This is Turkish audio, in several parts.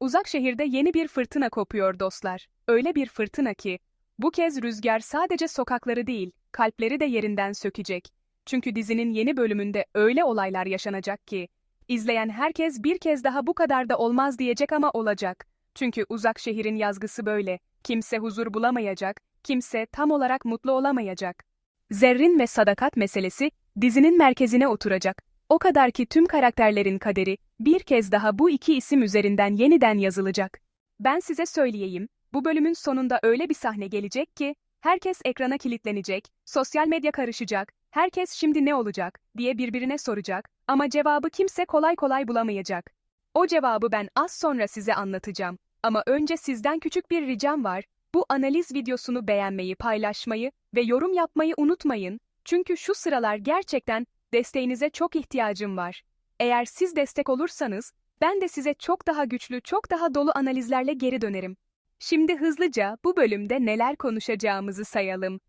Uzak şehirde yeni bir fırtına kopuyor dostlar. Öyle bir fırtına ki, bu kez rüzgar sadece sokakları değil, kalpleri de yerinden sökecek. Çünkü dizinin yeni bölümünde öyle olaylar yaşanacak ki, izleyen herkes bir kez daha bu kadar da olmaz diyecek ama olacak. Çünkü uzak şehrin yazgısı böyle. Kimse huzur bulamayacak, kimse tam olarak mutlu olamayacak. Zerrin ve sadakat meselesi dizinin merkezine oturacak. O kadar ki tüm karakterlerin kaderi bir kez daha bu iki isim üzerinden yeniden yazılacak. Ben size söyleyeyim, bu bölümün sonunda öyle bir sahne gelecek ki herkes ekrana kilitlenecek, sosyal medya karışacak, herkes şimdi ne olacak diye birbirine soracak ama cevabı kimse kolay kolay bulamayacak. O cevabı ben az sonra size anlatacağım. Ama önce sizden küçük bir ricam var. Bu analiz videosunu beğenmeyi, paylaşmayı ve yorum yapmayı unutmayın. Çünkü şu sıralar gerçekten desteğinize çok ihtiyacım var. Eğer siz destek olursanız, ben de size çok daha güçlü, çok daha dolu analizlerle geri dönerim. Şimdi hızlıca bu bölümde neler konuşacağımızı sayalım.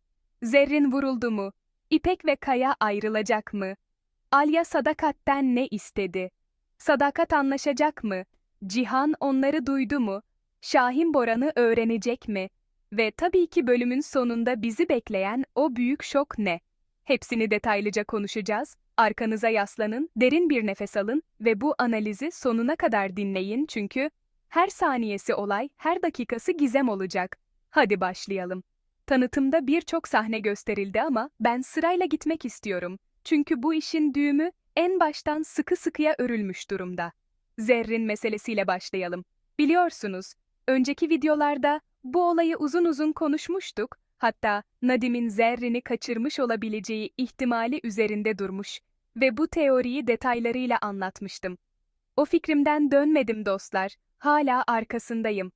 Zerrin vuruldu mu? İpek ve Kaya ayrılacak mı? Alya sadakatten ne istedi? Sadakat anlaşacak mı? Cihan onları duydu mu? Şahin Boran'ı öğrenecek mi? Ve tabii ki bölümün sonunda bizi bekleyen o büyük şok ne? Hepsini detaylıca konuşacağız. Arkanıza yaslanın, derin bir nefes alın ve bu analizi sonuna kadar dinleyin çünkü her saniyesi olay, her dakikası gizem olacak. Hadi başlayalım. Tanıtımda birçok sahne gösterildi ama ben sırayla gitmek istiyorum. Çünkü bu işin düğümü en baştan sıkı sıkıya örülmüş durumda. Zerrin meselesiyle başlayalım. Biliyorsunuz, önceki videolarda bu olayı uzun uzun konuşmuştuk. Hatta Nadim'in Zerrin'i kaçırmış olabileceği ihtimali üzerinde durmuş ve bu teoriyi detaylarıyla anlatmıştım. O fikrimden dönmedim dostlar, hala arkasındayım.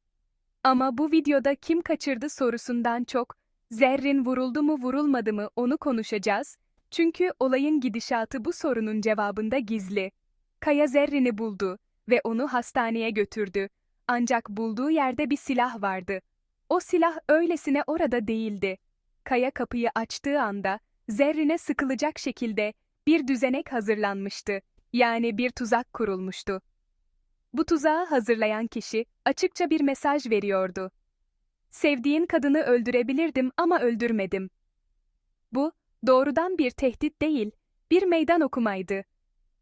Ama bu videoda kim kaçırdı sorusundan çok, Zerrin vuruldu mu vurulmadı mı onu konuşacağız. Çünkü olayın gidişatı bu sorunun cevabında gizli. Kaya Zerrin'i buldu ve onu hastaneye götürdü. Ancak bulduğu yerde bir silah vardı. O silah öylesine orada değildi. Kaya kapıyı açtığı anda Zerrin'e sıkılacak şekilde bir düzenek hazırlanmıştı. Yani bir tuzak kurulmuştu. Bu tuzağı hazırlayan kişi açıkça bir mesaj veriyordu. Sevdiğin kadını öldürebilirdim ama öldürmedim. Bu, doğrudan bir tehdit değil, bir meydan okumaydı.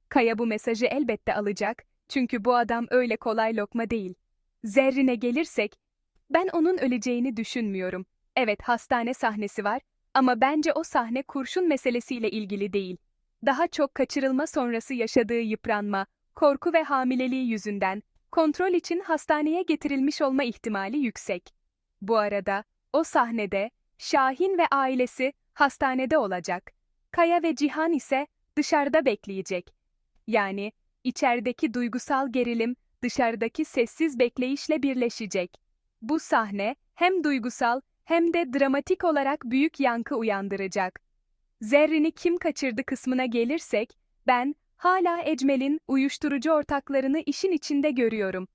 Kaya bu mesajı elbette alacak, çünkü bu adam öyle kolay lokma değil. Zerrin'e gelirsek, ben onun öleceğini düşünmüyorum. Evet hastane sahnesi var ama bence o sahne kurşun meselesiyle ilgili değil. Daha çok kaçırılma sonrası yaşadığı yıpranma, korku ve hamileliği yüzünden kontrol için hastaneye getirilmiş olma ihtimali yüksek. Bu arada o sahnede Şahin ve ailesi hastanede olacak. Kaya ve Cihan ise dışarıda bekleyecek. Yani içerideki duygusal gerilim dışarıdaki sessiz bekleyişle birleşecek. Bu sahne hem duygusal hem de dramatik olarak büyük yankı uyandıracak. Zerrin'i kim kaçırdı kısmına gelirsek, ben hala Ecmel'in uyuşturucu ortaklarını işin içinde görüyorum.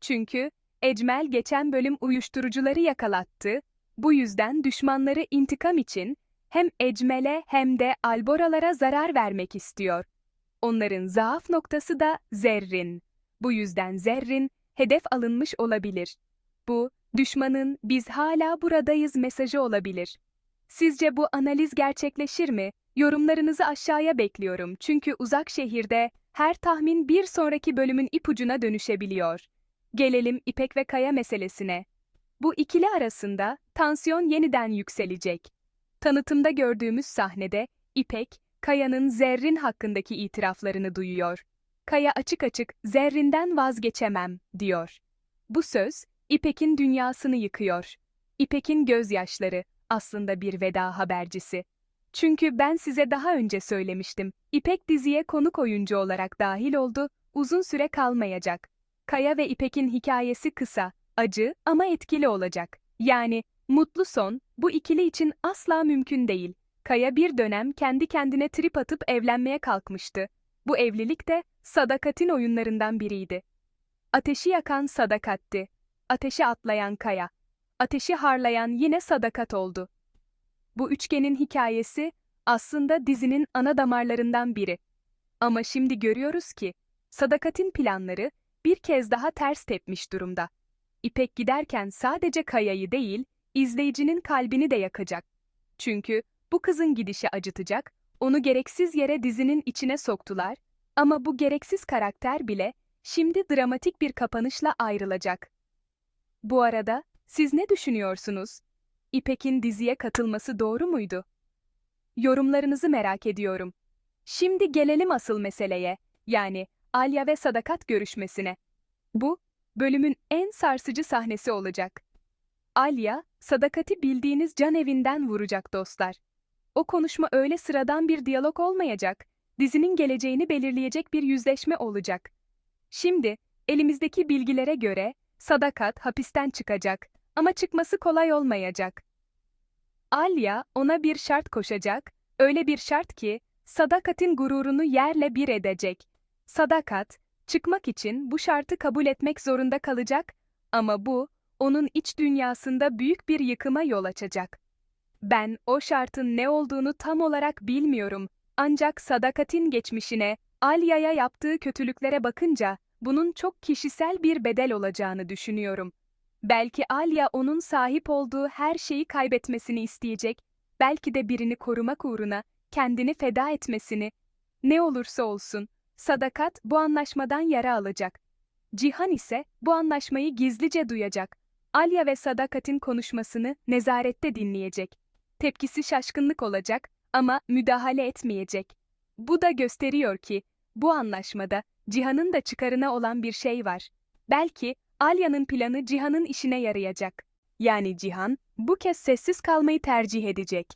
Çünkü Ecmel geçen bölüm uyuşturucuları yakalattı, bu yüzden düşmanları intikam için hem Ecmel'e hem de Alboralara zarar vermek istiyor. Onların zaaf noktası da Zerrin. Bu yüzden Zerrin hedef alınmış olabilir. Bu, düşmanın biz hala buradayız mesajı olabilir. Sizce bu analiz gerçekleşir mi? Yorumlarınızı aşağıya bekliyorum çünkü uzak şehirde her tahmin bir sonraki bölümün ipucuna dönüşebiliyor. Gelelim İpek ve Kaya meselesine. Bu ikili arasında tansiyon yeniden yükselecek. Tanıtımda gördüğümüz sahnede İpek, Kaya'nın Zerrin hakkındaki itiraflarını duyuyor. Kaya açık açık Zerrin'den vazgeçemem diyor. Bu söz İpek'in dünyasını yıkıyor. İpek'in gözyaşları aslında bir veda habercisi. Çünkü ben size daha önce söylemiştim. İpek diziye konuk oyuncu olarak dahil oldu, uzun süre kalmayacak. Kaya ve İpek'in hikayesi kısa, acı ama etkili olacak. Yani mutlu son bu ikili için asla mümkün değil. Kaya bir dönem kendi kendine trip atıp evlenmeye kalkmıştı. Bu evlilik de sadakatin oyunlarından biriydi. Ateşi yakan sadakatti. Ateşe atlayan Kaya. Ateşi harlayan yine sadakat oldu. Bu üçgenin hikayesi aslında dizinin ana damarlarından biri. Ama şimdi görüyoruz ki sadakatin planları bir kez daha ters tepmiş durumda. İpek giderken sadece Kaya'yı değil, izleyicinin kalbini de yakacak. Çünkü bu kızın gidişi acıtacak, onu gereksiz yere dizinin içine soktular ama bu gereksiz karakter bile şimdi dramatik bir kapanışla ayrılacak. Bu arada siz ne düşünüyorsunuz? İpek'in diziye katılması doğru muydu? Yorumlarınızı merak ediyorum. Şimdi gelelim asıl meseleye, yani Alya ve Sadakat görüşmesine. Bu, bölümün en sarsıcı sahnesi olacak. Alya, Sadakat'i bildiğiniz can evinden vuracak dostlar. O konuşma öyle sıradan bir diyalog olmayacak, dizinin geleceğini belirleyecek bir yüzleşme olacak. Şimdi, elimizdeki bilgilere göre, Sadakat hapisten çıkacak ama çıkması kolay olmayacak. Alya ona bir şart koşacak, öyle bir şart ki, Sadakat'in gururunu yerle bir edecek. Sadakat, çıkmak için bu şartı kabul etmek zorunda kalacak ama bu, onun iç dünyasında büyük bir yıkıma yol açacak. Ben o şartın ne olduğunu tam olarak bilmiyorum. Ancak Sadakat'in geçmişine, Alya'ya yaptığı kötülüklere bakınca, bunun çok kişisel bir bedel olacağını düşünüyorum. Belki Alya onun sahip olduğu her şeyi kaybetmesini isteyecek, belki de birini korumak uğruna kendini feda etmesini. Ne olursa olsun, Sadakat bu anlaşmadan yara alacak. Cihan ise bu anlaşmayı gizlice duyacak. Alya ve Sadakat'in konuşmasını nezarette dinleyecek. Tepkisi şaşkınlık olacak ama müdahale etmeyecek. Bu da gösteriyor ki bu anlaşmada Cihan'ın da çıkarına olan bir şey var. Belki Alya'nın planı Cihan'ın işine yarayacak. Yani Cihan bu kez sessiz kalmayı tercih edecek.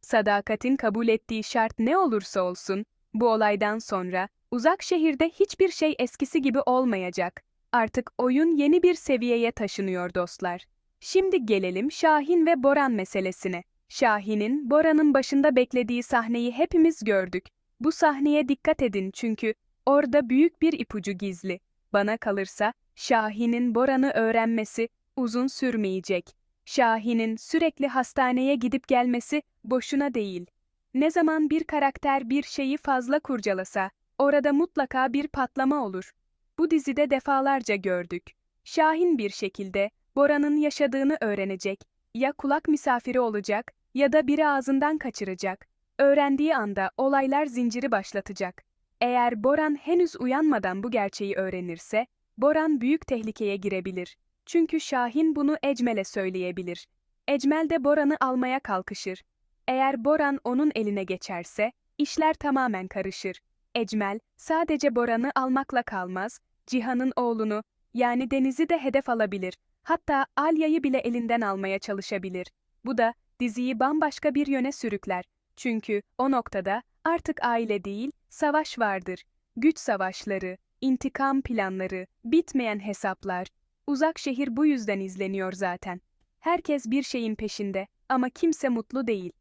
Sadakat'in kabul ettiği şart ne olursa olsun, bu olaydan sonra uzak şehirde hiçbir şey eskisi gibi olmayacak. Artık oyun yeni bir seviyeye taşınıyor dostlar. Şimdi gelelim Şahin ve Boran meselesine. Şahin'in Boran'ın başında beklediği sahneyi hepimiz gördük. Bu sahneye dikkat edin çünkü orada büyük bir ipucu gizli. Bana kalırsa Şahin'in Boran'ı öğrenmesi uzun sürmeyecek. Şahin'in sürekli hastaneye gidip gelmesi boşuna değil. Ne zaman bir karakter bir şeyi fazla kurcalasa, orada mutlaka bir patlama olur. Bu dizide defalarca gördük. Şahin bir şekilde Bora'nın yaşadığını öğrenecek, ya kulak misafiri olacak ya da biri ağzından kaçıracak. Öğrendiği anda olaylar zinciri başlatacak. Eğer Boran henüz uyanmadan bu gerçeği öğrenirse, Boran büyük tehlikeye girebilir. Çünkü Şahin bunu Ecmel'e söyleyebilir. Ecmel de Boran'ı almaya kalkışır. Eğer Boran onun eline geçerse, işler tamamen karışır. Ecmel, sadece Boran'ı almakla kalmaz, Cihan'ın oğlunu, yani Deniz'i de hedef alabilir. Hatta Alya'yı bile elinden almaya çalışabilir. Bu da diziyi bambaşka bir yöne sürükler. Çünkü o noktada artık aile değil, savaş vardır. Güç savaşları, intikam planları, bitmeyen hesaplar. Uzak şehir bu yüzden izleniyor zaten. Herkes bir şeyin peşinde ama kimse mutlu değil.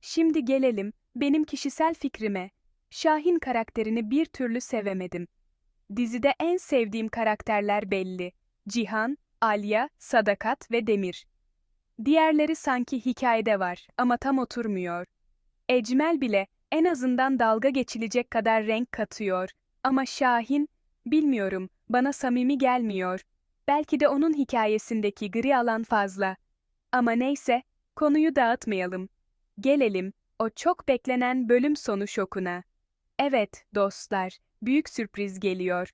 Şimdi gelelim benim kişisel fikrime. Şahin karakterini bir türlü sevemedim. Dizide en sevdiğim karakterler belli. Cihan, Alya, Sadakat ve Demir. Diğerleri sanki hikayede var ama tam oturmuyor. Ecmel bile en azından dalga geçilecek kadar renk katıyor. Ama Şahin, bilmiyorum, bana samimi gelmiyor. Belki de onun hikayesindeki gri alan fazla. Ama neyse, konuyu dağıtmayalım. Gelelim, o çok beklenen bölüm sonu şokuna. Evet, dostlar, büyük sürpriz geliyor.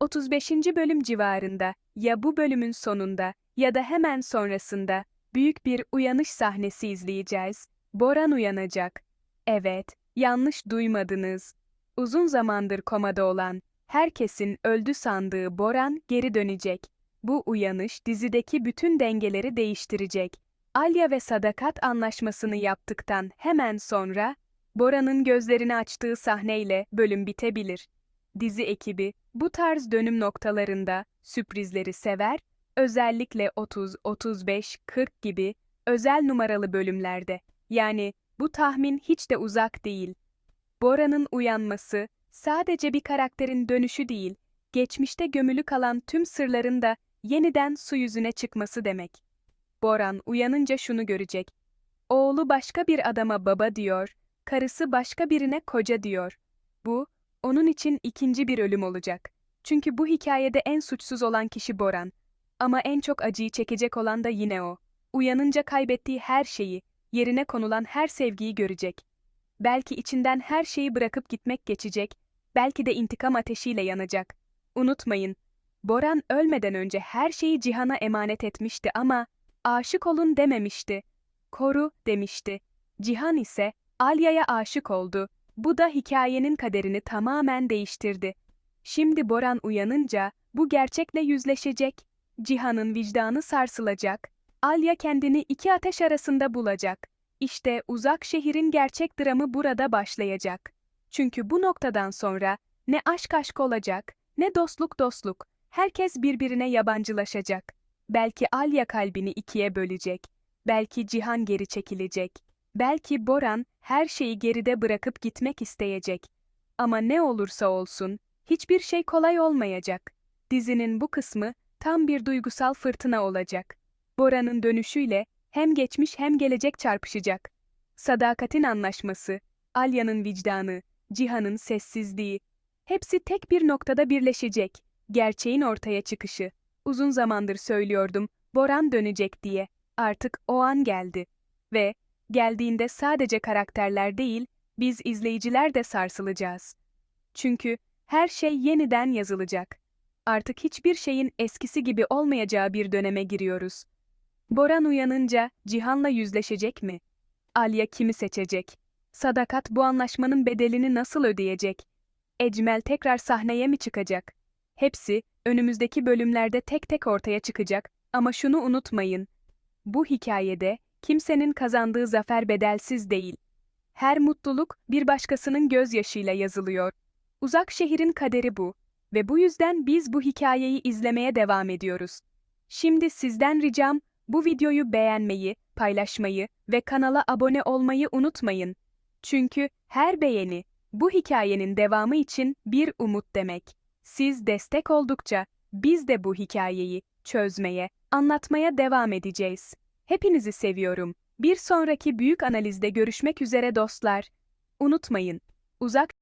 35. bölüm civarında, ya bu bölümün sonunda ya da hemen sonrasında büyük bir uyanış sahnesi izleyeceğiz. Boran uyanacak. Evet, yanlış duymadınız. Uzun zamandır komada olan, herkesin öldü sandığı Boran geri dönecek. Bu uyanış dizideki bütün dengeleri değiştirecek. Alya ve Sadakat anlaşmasını yaptıktan hemen sonra, Bora'nın gözlerini açtığı sahneyle bölüm bitebilir. Dizi ekibi bu tarz dönüm noktalarında sürprizleri sever, özellikle 30, 35, 40 gibi özel numaralı bölümlerde. Yani bu tahmin hiç de uzak değil. Bora'nın uyanması sadece bir karakterin dönüşü değil, geçmişte gömülü kalan tüm sırların da yeniden su yüzüne çıkması demek. Boran uyanınca şunu görecek. Oğlu başka bir adama baba diyor, karısı başka birine koca diyor. Bu, onun için ikinci bir ölüm olacak. Çünkü bu hikayede en suçsuz olan kişi Boran. Ama en çok acıyı çekecek olan da yine o. Uyanınca kaybettiği her şeyi, yerine konulan her sevgiyi görecek. Belki içinden her şeyi bırakıp gitmek geçecek, belki de intikam ateşiyle yanacak. Unutmayın, Boran ölmeden önce her şeyi Cihan'a emanet etmişti ama aşık olun dememişti. Koru demişti. Cihan ise Alya'ya aşık oldu. Bu da hikayenin kaderini tamamen değiştirdi. Şimdi Boran uyanınca bu gerçekle yüzleşecek. Cihan'ın vicdanı sarsılacak. Alya kendini iki ateş arasında bulacak. İşte uzak şehrin gerçek dramı burada başlayacak. Çünkü bu noktadan sonra ne aşk aşk olacak, ne dostluk dostluk. Herkes birbirine yabancılaşacak. Belki Alya kalbini ikiye bölecek. Belki Cihan geri çekilecek. Belki Boran her şeyi geride bırakıp gitmek isteyecek. Ama ne olursa olsun, hiçbir şey kolay olmayacak. Dizinin bu kısmı tam bir duygusal fırtına olacak. Boran'ın dönüşüyle hem geçmiş hem gelecek çarpışacak. Sadakatin anlaşması, Alya'nın vicdanı, Cihan'ın sessizliği, hepsi tek bir noktada birleşecek. Gerçeğin ortaya çıkışı. Uzun zamandır söylüyordum, Boran dönecek diye. Artık o an geldi. Ve geldiğinde sadece karakterler değil, biz izleyiciler de sarsılacağız. Çünkü her şey yeniden yazılacak. Artık hiçbir şeyin eskisi gibi olmayacağı bir döneme giriyoruz. Boran uyanınca Cihan'la yüzleşecek mi? Alya kimi seçecek? Sadakat bu anlaşmanın bedelini nasıl ödeyecek? Ecmel tekrar sahneye mi çıkacak? Hepsi önümüzdeki bölümlerde tek tek ortaya çıkacak ama şunu unutmayın. Bu hikayede kimsenin kazandığı zafer bedelsiz değil. Her mutluluk bir başkasının gözyaşıyla yazılıyor. Uzak şehrin kaderi bu ve bu yüzden biz bu hikayeyi izlemeye devam ediyoruz. Şimdi sizden ricam bu videoyu beğenmeyi, paylaşmayı ve kanala abone olmayı unutmayın. Çünkü her beğeni bu hikayenin devamı için bir umut demek. Siz destek oldukça biz de bu hikayeyi çözmeye, anlatmaya devam edeceğiz. Hepinizi seviyorum. Bir sonraki büyük analizde görüşmek üzere dostlar. Unutmayın, uzak